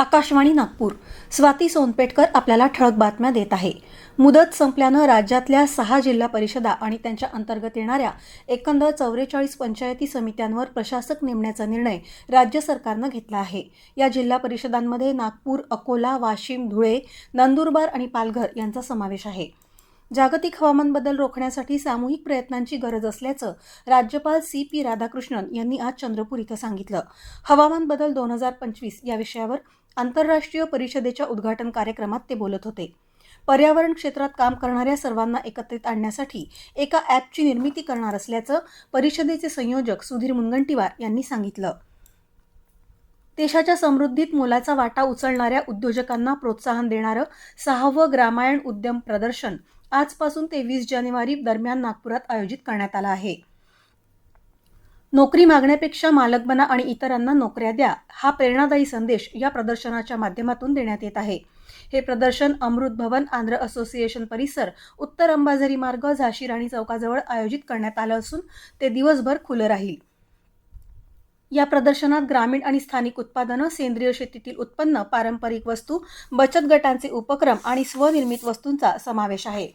आकाशवाणी नागपूर. स्वाती सोनपेटकर आपल्याला ठळक बातम्या देत आहे. मुदत संपल्यानं राज्यातल्या सहा जिल्हा परिषदा आणि त्यांच्या अंतर्गत येणाऱ्या एकंदर चौवेचाळीस पंचायती समित्यांवर प्रशासक नेमण्याचा निर्णय राज्य सरकारनं घेतला आहे. या जिल्हा परिषदांमध्ये नागपूर अकोला वाशिम धुळे नंदुरबार आणि पालघर यांचा समावेश आहे. जागतिक हवामान बदल रोखण्यासाठी सामूहिक प्रयत्नांची गरज असल्याचं राज्यपाल सी पी राधाकृष्णन यांनी आज चंद्रपूर इथं सांगितलं. हवामान बदल दोन हजार पंचवीस या विषयावर आंतरराष्ट्रीय परिषदेच्या उद्घाटन कार्यक्रमात ते बोलत होते. पर्यावरण क्षेत्रात काम करणाऱ्या सर्वांना एकत्रित आणण्यासाठी एका ॲपची निर्मिती करणार असल्याचं परिषदेचे संयोजक सुधीर मुनगंटीवार यांनी सांगितलं. देशाच्या समृद्धीत मोलाचा वाटा उचलणाऱ्या उद्योजकांना प्रोत्साहन देणारं सहावं ग्रामायण उद्यम प्रदर्शन आजपासून तेवीस जानेवारी दरम्यान नागपुरात आयोजित करण्यात आला आहे. नोकरी मागण्यापेक्षा मालक बना आणि इतरांना नोकऱ्या द्या हा प्रेरणादायी संदेश या प्रदर्शनाच्या माध्यमातून देण्यात येत आहे. हे प्रदर्शन अमृत भवन आंध्र असोसिएशन परिसर उत्तर अंबाझरी मार्ग झाशी राणी चौकाजवळ आयोजित करण्यात आलं असून ते दिवसभर खुलं राहील. या प्रदर्शनात ग्रामीण आणि स्थानिक उत्पादनं सेंद्रिय शेतीतील उत्पन्न पारंपरिक वस्तू बचत गटांचे उपक्रम आणि स्वनिर्मित वस्तूंचा समावेश आहे.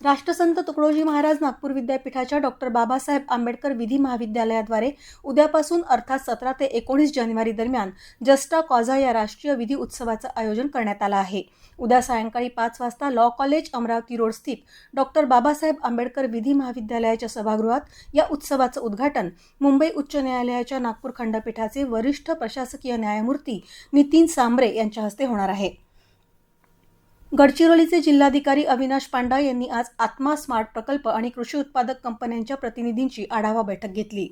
राष्ट्रसंत तुकडोजी महाराज नागपूर विद्यापीठाच्या डॉक्टर बाबासाहेब आंबेडकर विधी महाविद्यालयाद्वारे उद्यापासून अर्थात सतरा ते एकोणीस जानेवारी दरम्यान जस्टा कॉझा या राष्ट्रीय विधी उत्सवाचं आयोजन करण्यात आलं आहे. उद्या सायंकाळी पाच वाजता लॉ कॉलेज अमरावती रोड स्थित डॉक्टर बाबासाहेब आंबेडकर विधी महाविद्यालयाच्या सभागृहात या उत्सवाचं उद्घाटन मुंबई उच्च न्यायालयाच्या नागपूर खंडपीठाचे वरिष्ठ प्रशासकीय न्यायमूर्ती नितीन सांबरे यांच्या हस्ते होणार आहे. गडचिरोलीचे जिल्हाधिकारी अविनाश पांडा यांनी आज आत्मा स्मार्ट प्रकल्प आणि कृषी उत्पादक कंपन्यांच्या प्रतिनिधींची आढावा बैठक घेतली.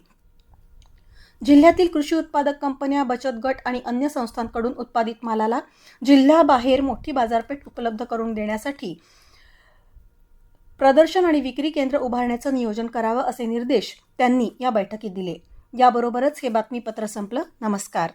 जिल्ह्यातील कृषी उत्पादक कंपन्या बचत गट आणि अन्य संस्थांकडून उत्पादित मालाला जिल्ह्याबाहेर मोठी बाजारपेठ उपलब्ध करून देण्यासाठी प्रदर्शन आणि विक्री केंद्र उभारण्याचं नियोजन करावं असे निर्देश त्यांनी या बैठकीत दिले. याबरोबरच हे बातमीपत्र संपलं. नमस्कार.